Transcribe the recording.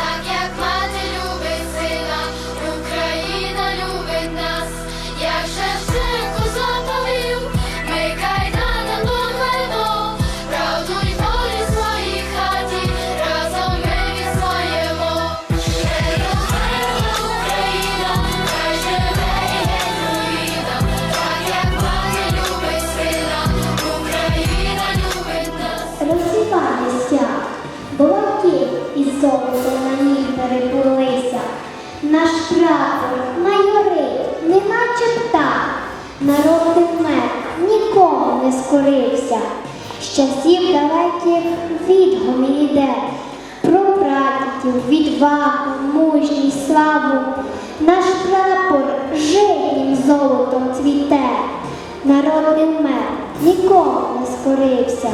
사랑 неначе птах, народ мер нікому не скорився. З часів далеких відгомін іде, про прадідів, відвагу, мужність, славу. Наш прапор житнім золотом цвіте, народний мер нікому не скорився.